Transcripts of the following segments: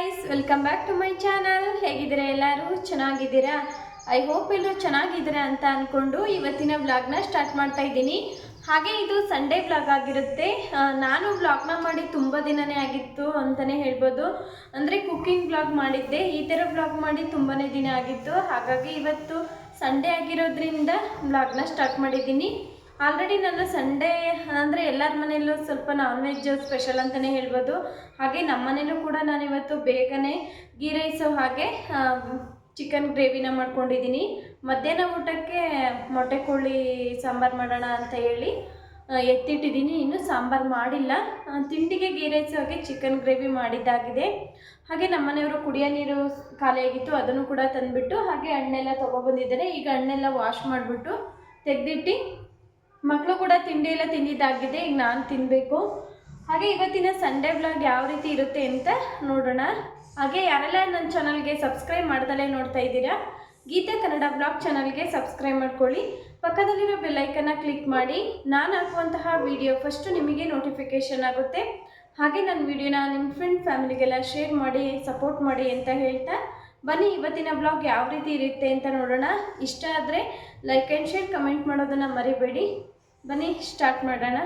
Guys welcome back to my channel ಹೇಗಿದ್ದೀರಾ ಎಲ್ಲರೂ? ಚೆನ್ನಾಗಿದ್ದೀರಾ? ಐ ಹೋಪ್ ಎಲ್ಲರೂ ಚೆನ್ನಾಗಿದ್ದೀರಾ ಅಂತ ಅಂದ್ಕೊಂಡು ಇವತ್ತಿನ ವ್ಲಾಗ್ನ ಸ್ಟಾರ್ಟ್ ಮಾಡ್ತಾ ಇದ್ದೀನಿ. ಹಾಗೆ ಇದು ಸಂಡೇ ವ್ಲಾಗ್ ಆಗಿರುತ್ತೆ. ನಾನು ವ್ಲಾಗ್ನ ಮಾಡಿ ತುಂಬ ದಿನನೇ ಆಗಿತ್ತು ಅಂತಲೇ ಹೇಳ್ಬೋದು. ಅಂದರೆ ಕುಕ್ಕಿಂಗ್ ವ್ಲಾಗ್ ಮಾಡಿದ್ದೆ. ಈ ಥರ ವ್ಲಾಗ್ ಮಾಡಿ ತುಂಬಾ ದಿನ ಆಗಿತ್ತು. ಹಾಗಾಗಿ ಇವತ್ತು ಸಂಡೇ ಆಗಿರೋದ್ರಿಂದ ವ್ಲಾಗ್ನ ಸ್ಟಾರ್ಟ್ ಮಾಡಿದ್ದೀನಿ. ಆಲ್ರೆಡಿ ನಾನು ಸಂಡೇ ಅಂದರೆ ಎಲ್ಲರ ಮನೆಯಲ್ಲೂ ಸ್ವಲ್ಪ ನಾನ್ ವೆಜ್ ಸ್ಪೆಷಲ್ ಅಂತಲೇ ಹೇಳ್ಬೋದು. ಹಾಗೆ ನಮ್ಮ ಮನೇಲೂ ಕೂಡ ನಾನಿವತ್ತು ಬೇಗನೆ ಗೀ ರೈಸು ಹಾಗೆ ಚಿಕನ್ ಗ್ರೇವಿನ ಮಾಡ್ಕೊಂಡಿದ್ದೀನಿ. ಮಧ್ಯಾಹ್ನ ಊಟಕ್ಕೆ ಮೊಟ್ಟೆ ಕೋಳಿ ಸಾಂಬಾರು ಮಾಡೋಣ ಅಂತ ಹೇಳಿ ಎತ್ತಿಟ್ಟಿದ್ದೀನಿ. ಇನ್ನು ಸಾಂಬಾರು ಮಾಡಿಲ್ಲ. ತಿಂಡಿಗೆ ಗೀ ರೈಸು ಹಾಗೆ ಚಿಕನ್ ಗ್ರೇವಿ ಮಾಡಿದ್ದಾಗಿದೆ. ಹಾಗೆ ನಮ್ಮನೆಯವರು ಕುಡಿಯೋ ನೀರು ಖಾಲಿಯಾಗಿತ್ತು ಅದನ್ನು ಕೂಡ ತಂದುಬಿಟ್ಟು ಹಾಗೆ ಹಣ್ಣೆಲ್ಲ ತೊಗೊಬಂದಿದ್ದಾರೆ ಈಗ ಹಣ್ಣೆಲ್ಲ ವಾಶ್ ಮಾಡಿಬಿಟ್ಟು ತೆಗೆದಿಟ್ಟು ಮಕ್ಕಳು ಕೂಡ ತಿಂಡಿ ಎಲ್ಲ ತಿಂದಿದ್ದಾಗಿದೆ, ಈಗ ನಾನು ತಿನ್ನಬೇಕು ಹಾಗೆ ಇವತ್ತಿನ ಸಂಡೇ ಬ್ಲಾಗ್ ಯಾವ ರೀತಿ ಇರುತ್ತೆ ಅಂತ ನೋಡೋಣ. ಹಾಗೆ ಯಾರೆಲ್ಲ ನನ್ನ ಚಾನಲ್ಗೆ ಸಬ್ಸ್ಕ್ರೈಬ್ ಮಾಡ್ದಲೇ ನೋಡ್ತಾ ಇದ್ದೀರಾ, ಗೀತಾ ಕನ್ನಡ ಬ್ಲಾಗ್ ಚಾನಲ್ಗೆ ಸಬ್ಸ್ಕ್ರೈಬ್ ಮಾಡ್ಕೊಳ್ಳಿ. ಪಕ್ಕದಲ್ಲಿರೋ ಬೆಲ್ಲೈಕನ್ನ ಕ್ಲಿಕ್ ಮಾಡಿ. ನಾನು ಹಾಕುವಂತಹ ವಿಡಿಯೋ ಫಸ್ಟು ನಿಮಗೆ ನೋಟಿಫಿಕೇಷನ್ ಆಗುತ್ತೆ. ಹಾಗೆ ನನ್ನ ವಿಡಿಯೋನ ನಿಮ್ಮ ಫ್ರೆಂಡ್ ಫ್ಯಾಮಿಲಿಗೆಲ್ಲ ಶೇರ್ ಮಾಡಿ ಸಪೋರ್ಟ್ ಮಾಡಿ ಅಂತ ಹೇಳ್ತಾ ಬನ್ನಿ ಇವತ್ತಿನ ಬ್ಲಾಗ್ ಯಾವ ರೀತಿ ಇರುತ್ತೆ ಅಂತ ನೋಡೋಣ. ಇಷ್ಟ ಆದರೆ ಲೈಕ್ ಆ್ಯಂಡ್ ಶೇರ್ ಕಮೆಂಟ್ ಮಾಡೋದನ್ನು ಮರಿಬೇಡಿ. ಬನ್ನಿ ಸ್ಟಾರ್ಟ್ ಮಾಡೋಣ.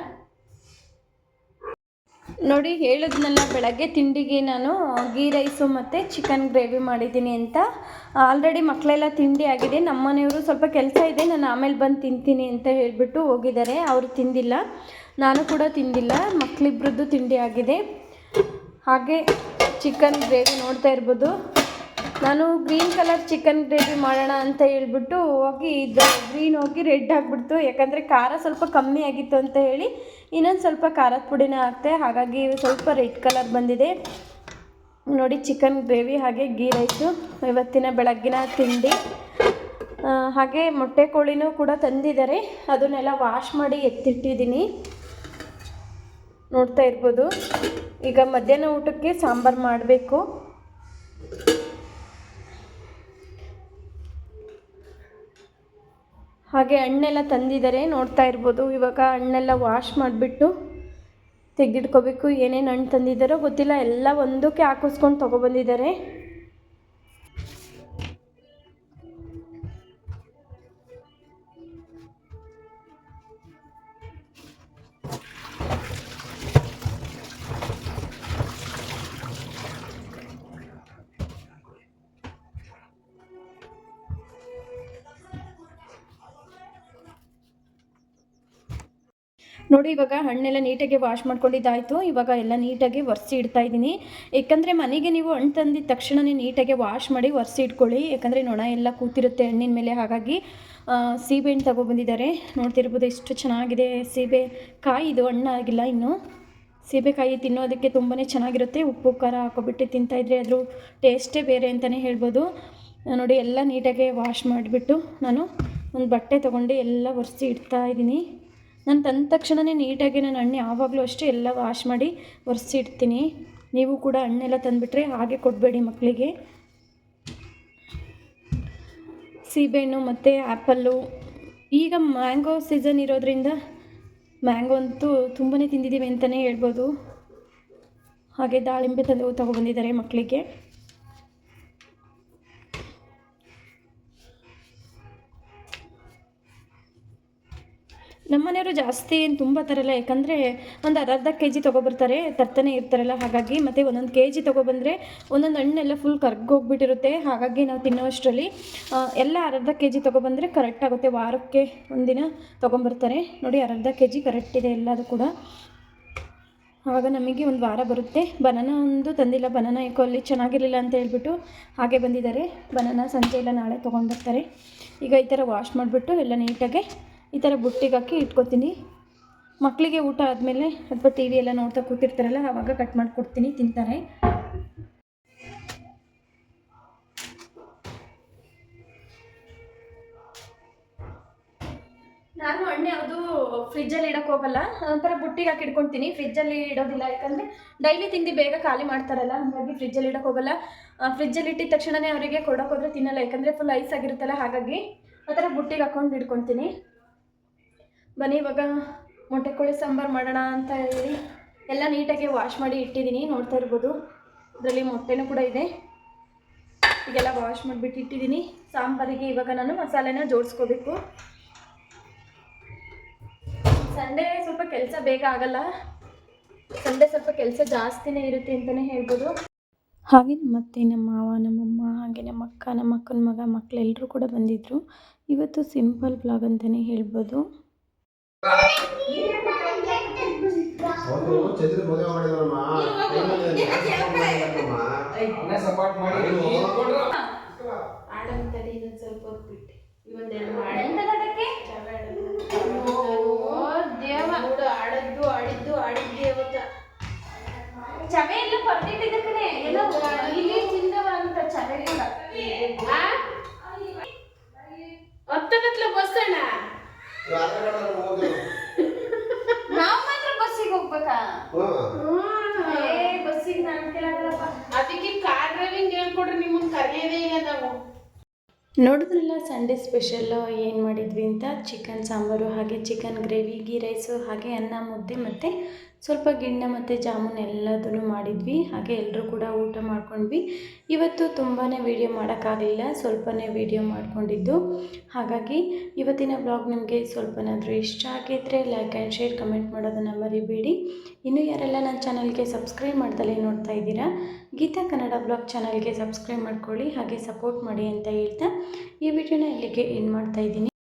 ನೋಡಿ, ಹೇಳಿದ್ನಲ್ಲ, ಬೆಳಗ್ಗೆ ತಿಂಡಿಗೆ ನಾನು ಗೀ ರೈಸು ಮತ್ತು ಚಿಕನ್ ಗ್ರೇವಿ ಮಾಡಿದ್ದೀನಿ ಅಂತ. ಆಲ್ರೆಡಿ ಮಕ್ಕಳೆಲ್ಲ ತಿಂಡಿ ಆಗಿದೆ. ನಮ್ಮ ಮನೆಯವರು ಸ್ವಲ್ಪ ಕೆಲಸ ಇದೆ. ನಾನು ಆಮೇಲೆ ಬಂದು ತಿಂತೀನಿ ಅಂತ ಹೇಳಿಬಿಟ್ಟು ಹೋಗಿದ್ದಾರೆ. ಅವರು ತಿಂದಿಲ್ಲ. ನಾನು ಕೂಡ ತಿಂದಿಲ್ಲ. ಮಕ್ಕಳಿಬ್ರದ್ದು ತಿಂಡಿ ಆಗಿದೆ. ಹಾಗೆ ಚಿಕನ್ ಗ್ರೇವಿ ನೋಡ್ತಾ ಇರ್ಬೋದು. ನಾನು ಗ್ರೀನ್ ಕಲರ್ ಚಿಕನ್ ಗ್ರೇವಿ ಮಾಡೋಣ ಅಂತ ಹೇಳ್ಬಿಟ್ಟು ಹೋಗಿ ಇದು ಗ್ರೀನ್ ಹೋಗಿ ರೆಡ್ ಆಗಿಬಿಡ್ತು ಯಾಕಂದರೆ ಖಾರ ಸ್ವಲ್ಪ ಕಮ್ಮಿ ಆಗಿತ್ತು ಅಂತ ಹೇಳಿ ಇನ್ನೊಂದು ಸ್ವಲ್ಪ ಖಾರದ ಪುಡಿನ ಹಾಕ್ತೆ ಹಾಗಾಗಿ ಸ್ವಲ್ಪ ರೆಡ್ ಕಲರ್ ಬಂದಿದೆ. ನೋಡಿ ಚಿಕನ್ ಗ್ರೇವಿ ಹಾಗೆ ಗೀ ರೈಸು, ಇವತ್ತಿನ ಬೆಳಗ್ಗಿನ ತಿಂಡಿ. ಹಾಗೆ ಮೊಟ್ಟೆ ಕೋಳಿನೂ ಕೂಡ ತಂದಿದ್ದಾರೆ. ಅದನ್ನೆಲ್ಲ ವಾಶ್ ಮಾಡಿ ಎತ್ತಿಟ್ಟಿದ್ದೀನಿ. ನೋಡ್ತಾ ಇರ್ಬೋದು. ಈಗ ಮಧ್ಯಾಹ್ನ ಊಟಕ್ಕೆ ಸಾಂಬಾರು ಮಾಡಬೇಕು. ಹಾಗೆ ಹಣ್ಣೆಲ್ಲ ತಂದಿದ್ದಾರೆ ನೋಡ್ತಾ ಇರ್ಬೋದು. ಇವಾಗ ಹಣ್ಣೆಲ್ಲ ವಾಶ್ ಮಾಡಿಬಿಟ್ಟು ತೆಗೆದಿಟ್ಕೋಬೇಕು. ಏನೇನು ಹಣ್ಣು ತಂದಿದ್ದಾರೋ ಗೊತ್ತಿಲ್ಲ. ಎಲ್ಲ ಒಂದಕ್ಕೆ ಹಾಕಿಸ್ಕೊಂಡು ತೊಗೊಬಂದಿದ್ದಾರೆ. ನೋಡಿ, ಇವಾಗ ಹಣ್ಣೆಲ್ಲ ನೀಟಾಗಿ ವಾಶ್ ಮಾಡ್ಕೊಂಡಿದ್ದಾಯಿತು. ಇವಾಗ ಎಲ್ಲ ನೀಟಾಗಿ ಒರೆಸಿ ಇಡ್ತಾ ಇದ್ದೀನಿ. ಯಾಕಂದ್ರೆ ಮನೆಗೆ ನೀವು ಹಣ್ಣು ತಂದಿದ ತಕ್ಷಣನೇ ನೀಟಾಗಿ ವಾಶ್ ಮಾಡಿ ಒರೆಸಿ ಇಟ್ಕೊಳ್ಳಿ. ಯಾಕಂದರೆ ನೊಣ ಎಲ್ಲ ಕೂತಿರುತ್ತೆ ಹಣ್ಣಿನ ಮೇಲೆ. ಹಾಗಾಗಿ ಸೀಬೆ ಹಣ್ಣು ತಗೊಬಂದಿದ್ದಾರೆ ನೋಡ್ತಿರ್ಬೋದು ಎಷ್ಟು ಚೆನ್ನಾಗಿದೆ ಸೀಬೆ ಕಾಯಿ. ಇದು ಹಣ್ಣಾಗಿಲ್ಲ ಇನ್ನು. ಸೀಬೆಕಾಯಿ ತಿನ್ನೋದಕ್ಕೆ ತುಂಬಾ ಚೆನ್ನಾಗಿರುತ್ತೆ. ಉಪ್ಪು, ಖಾರ ಹಾಕೊಬಿಟ್ಟು ತಿಂತಾಯಿದ್ರೆ ಅದ್ರ ಟೇಸ್ಟೇ ಬೇರೆ ಅಂತಲೇ ಹೇಳ್ಬೋದು. ನೋಡಿ, ಎಲ್ಲ ನೀಟಾಗಿ ವಾಶ್ ಮಾಡಿಬಿಟ್ಟು ನಾನು ಒಂದು ಬಟ್ಟೆ ತೊಗೊಂಡು ಎಲ್ಲ ಒರೆಸಿ ಇಡ್ತಾ ಇದ್ದೀನಿ. ನಾನು ತಂದ ತಕ್ಷಣವೇ ನೀಟಾಗಿ ನಾನು ಹಣ್ಣು ಯಾವಾಗಲೂ ಅಷ್ಟೇ ಎಲ್ಲ ವಾಶ್ ಮಾಡಿ ಒರೆಸಿಡ್ತೀನಿ. ನೀವು ಕೂಡ ಹಣ್ಣೆಲ್ಲ ತಂದುಬಿಟ್ರೆ ಹಾಗೆ ಕೊಡಬೇಡಿ ಮಕ್ಕಳಿಗೆ. ಸೀಬೆಹಣ್ಣು ಮತ್ತು ಆ್ಯಪಲ್ಲು ಈಗ ಮ್ಯಾಂಗೋ ಸೀಸನ್ ಇರೋದ್ರಿಂದ ಮ್ಯಾಂಗೋ ಅಂತೂ ತುಂಬಾ ತಿಂದಿದ್ದೀವಿ ಅಂತಲೇ ಹೇಳ್ಬೋದು. ಹಾಗೆ ದಾಳಿಂಬೆ ತಂದು ತಗೊಬಂದಿದ್ದಾರೆ ಮಕ್ಕಳಿಗೆ. ನಮ್ಮನೆಯವರು ಜಾಸ್ತಿ ಏನು ತುಂಬ ತರಲ್ಲ. ಯಾಕಂದರೆ ಒಂದು ಅರ್ಧ ಕೆ ಜಿ ತೊಗೊಬರ್ತಾರೆ, ತರ್ತಾನೆ ಇರ್ತಾರಲ್ಲ. ಹಾಗಾಗಿ ಮತ್ತು ಒಂದೊಂದು ಕೆ ಜಿ ತೊಗೊಬಂದರೆ ಒಂದೊಂದು ಹಣ್ಣೆಲ್ಲ ಫುಲ್ ಕರ್ಗೋಗ್ಬಿಟ್ಟಿರುತ್ತೆ ಹಾಗಾಗಿ ನಾವು ತಿನ್ನೋಷ್ಟರಲ್ಲಿ ಎಲ್ಲ ಅರ್ಧ ಕೆ ಜಿ ತೊಗೊಬಂದರೆ ಕರೆಕ್ಟ್ ಆಗುತ್ತೆ. ವಾರಕ್ಕೆ ಒಂದಿನ ತೊಗೊಂಬರ್ತಾರೆ. ನೋಡಿ, ಅರ್ಧ ಕೆ ಜಿ ಕರೆಕ್ಟ್ ಇದೆ ಎಲ್ಲದು ಕೂಡ. ಆವಾಗ ನಮಗೆ ಒಂದು ವಾರ ಬರುತ್ತೆ. ಬನಾನ ಒಂದು ತಂದಿಲ್ಲ. ಬನಾನ ಯಾಕೋ ಅಲ್ಲಿ ಚೆನ್ನಾಗಿರಲಿಲ್ಲ ಅಂತ ಹೇಳ್ಬಿಟ್ಟು ಹಾಗೆ ಬಂದಿದ್ದಾರೆ. ಬನಾನ ಸಂಜೆ ಇಲ್ಲ ನಾಳೆ ತೊಗೊಂಡು ಬರ್ತಾರೆ. ಈಗ ಈ ಥರ ವಾಶ್ ಮಾಡಿಬಿಟ್ಟು ಎಲ್ಲ ನೀಟಾಗಿ ಈ ಥರ ಬುಟ್ಟಿಗೆ ಹಾಕಿ ಇಟ್ಕೊತೀನಿ. ಮಕ್ಕಳಿಗೆ ಊಟ ಆದಮೇಲೆ ಅಥವಾ ಟಿ ವಿ ಎಲ್ಲ ನೋಡ್ತಾ ಕೂತಿರ್ತಾರಲ್ಲ ಆವಾಗ ಕಟ್ ಮಾಡಿಕೊಡ್ತೀನಿ, ತಿಂತಾರೆ. ನಾನು ಹಣ್ಣು ಯಾವುದು ಫ್ರಿಜ್ಜಲ್ಲಿ ಇಡೋಕೆ ಹೋಗಲ್ಲ ಒಂಥರ ಬುಟ್ಟಿಗೆ ಹಾಕಿ ಇಟ್ಕೊತೀನಿ ಫ್ರಿಜ್ಜಲ್ಲಿ ಇಡೋದಿಲ್ಲ, ಯಾಕಂದರೆ ಡೈಲಿ ತಿಂದು ಬೇಗ ಖಾಲಿ ಮಾಡ್ತಾರಲ್ಲ, ಹಾಗಾಗಿ ಫ್ರಿಜ್ಜಲ್ಲಿ ಇಡೋಕೆ ಹೋಗಲ್ಲ. ಫ್ರಿಜ್ಜಲ್ಲಿ ಇಟ್ಟಿದ ತಕ್ಷಣವೇ ಅವರಿಗೆ ಕೊಡೋಕೆ ಹೋದರೆ ತಿನ್ನಲ್ಲ, ಯಾಕಂದರೆ ಫುಲ್ ಐಸ್ ಆಗಿರುತ್ತಲ್ಲ, ಹಾಗಾಗಿ ಆ ಥರ ಬುಟ್ಟಿಗೆ ಹಾಕೊಂಡು ಇಟ್ಕೊತೀನಿ ಬನ್ನಿ, ಇವಾಗ ಮೊಟ್ಟೆ ಕೋಳಿ ಸಾಂಬಾರು ಮಾಡೋಣ ಅಂತ ಹೇಳಿ ಎಲ್ಲ ನೀಟಾಗಿ ವಾಶ್ ಮಾಡಿ ಇಟ್ಟಿದ್ದೀನಿ, ನೋಡ್ತಾ ಇರ್ಬೋದು. ಇದರಲ್ಲಿ ಮೊಟ್ಟೆನೂ ಕೂಡ ಇದೆ. ಈಗೆಲ್ಲ ವಾಶ್ ಮಾಡಿಬಿಟ್ಟು ಇಟ್ಟಿದ್ದೀನಿ. ಸಾಂಬಾರಿಗೆ ಇವಾಗ ನಾನು ಮಸಾಲೆನ ಜೋಡಿಸ್ಕೋಬೇಕು. ಸಂಡೇ ಸ್ವಲ್ಪ ಕೆಲಸ ಬೇಗ ಆಗಲ್ಲ. ಸಂಡೆ ಸ್ವಲ್ಪ ಕೆಲಸ ಜಾಸ್ತಿನೇ ಇರುತ್ತೆ ಅಂತಲೇ ಹೇಳ್ಬೋದು. ಹಾಗೆ ನಮ್ಮ ಅತ್ತೆ, ನಮ್ಮ ಮಾವ ನಮ್ಮಮ್ಮ ಹಾಗೆ ನಮ್ಮ ಅಕ್ಕ, ನಮ್ಮ ಅಕ್ಕನ ಮಗ ಮಕ್ಕಳೆಲ್ಲರೂ ಕೂಡ ಬಂದಿದ್ದರು ಇವತ್ತು ಸಿಂಪಲ್ ಬ್ಲಾಗ್ ಅಂತಲೇ ಹೇಳ್ಬೋದು. ಒಂದು ಚಂದ್ರ ಮದುವೆ ಮಾಡಿದ್ರಮ್ಮ. ಮಾಡಿದ್ರಮ್ಮ ಸಪೋರ್ಟ್ ಮಾಡಿ. ನೀನ್ ಕೊಡ್ರ. ಆಡಮ್ ತಡಿ ಇನ್ನೊಂದ್ ಸ್ವಲ್ಪ ಹೊತ್ತು ಬಿಟ್ಟು ಇವೊಂದೆರಡು ದೇವ. ನೋಡು ಆಡದ್ದು ಆಡಿದ್ದು ಆಡಿದ್ದೆ ಅವತ್ತ. ಚವೆ ಎಲ್ಲ ಕಡೆ ಎಲ್ಲ ಇಲ್ಲಿ. ತಿಂದವ ಅಂತ ಚವೆ ಕೂಡ ಹತ್ತಗತ್ಲ ನಾವು ಮಾತ್ರ ಬಸ್ಸಿಗೆ ಹೋಗ್ಬೇಕಾ? ಏ ಬಸ್ಸಿಗೆ ನಾನು ಕೇಳಾಗಲ್ಲಪ್ಪ ಅದಕ್ಕೆ ಕಾರ್ ಡ್ರೈವಿಂಗ್ ಹೇಳ್ಕೊಡ್ರಿ ನಿಮ್ಮನ್ನ ಕರೆಯೋದೇ ಇಲ್ಲ ನಾವು. ನೋಡಿದ್ರಲ್ಲ ಸಂಡೇ ಸ್ಪೆಷಲ್ ಏನು ಮಾಡಿದ್ವಿ ಅಂತ? ಚಿಕನ್ ಸಾಂಬಾರು ಹಾಗೆ ಚಿಕನ್ ಗ್ರೇವಿ ಗೀ ರೈಸು ಹಾಗೆ ಅನ್ನ ಮುದ್ದೆ ಮತ್ತು ಸ್ವಲ್ಪ ಗಿಣ್ಣ ಮತ್ತು ಜಾಮೂನ್ ಎಲ್ಲದನ್ನು ಮಾಡಿದ್ವಿ. ಹಾಗೆ ಎಲ್ಲರೂ ಕೂಡ ಊಟ ಮಾಡ್ಕೊಂಡ್ವಿ. ಇವತ್ತು ತುಂಬಾ ವೀಡಿಯೋ ಮಾಡೋಕ್ಕಾಗಲಿಲ್ಲ. ಸ್ವಲ್ಪನೇ ವೀಡಿಯೋ ಮಾಡ್ಕೊಂಡಿದ್ದು. ಹಾಗಾಗಿ ಇವತ್ತಿನ ಬ್ಲಾಗ್ ನಿಮಗೆ ಸ್ವಲ್ಪನಾದರೂ ಇಷ್ಟ ಆಗಿದ್ದರೆ ಲೈಕ್ ಆ್ಯಂಡ್ ಶೇರ್ ಕಮೆಂಟ್ ಮಾಡೋದನ್ನು ಮರಿಬೇಡಿ. ಇನ್ನು ಯಾರೆಲ್ಲ ನನ್ನ ಚಾನಲ್ಗೆ ಸಬ್ಸ್ಕ್ರೈಬ್ ಮಾಡ್ದಲೇ ನೋಡ್ತಾ ಇದ್ದೀರಾ, ಗೀತಾ ಕನ್ನಡ ಬ್ಲಾಗ್ ಚಾನಲ್ಗೆ ಸಬ್ಸ್ಕ್ರೈಬ್ ಮಾಡ್ಕೊಳ್ಳಿ, ಹಾಗೆ ಸಪೋರ್ಟ್ ಮಾಡಿ ಅಂತ ಹೇಳ್ತಾ ಈ ವಿಡಿಯೋನ ಇಲ್ಲಿಗೆ ಏನು ಮಾಡ್ತಾ ಇದ್ದೀನಿ.